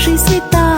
水洗到。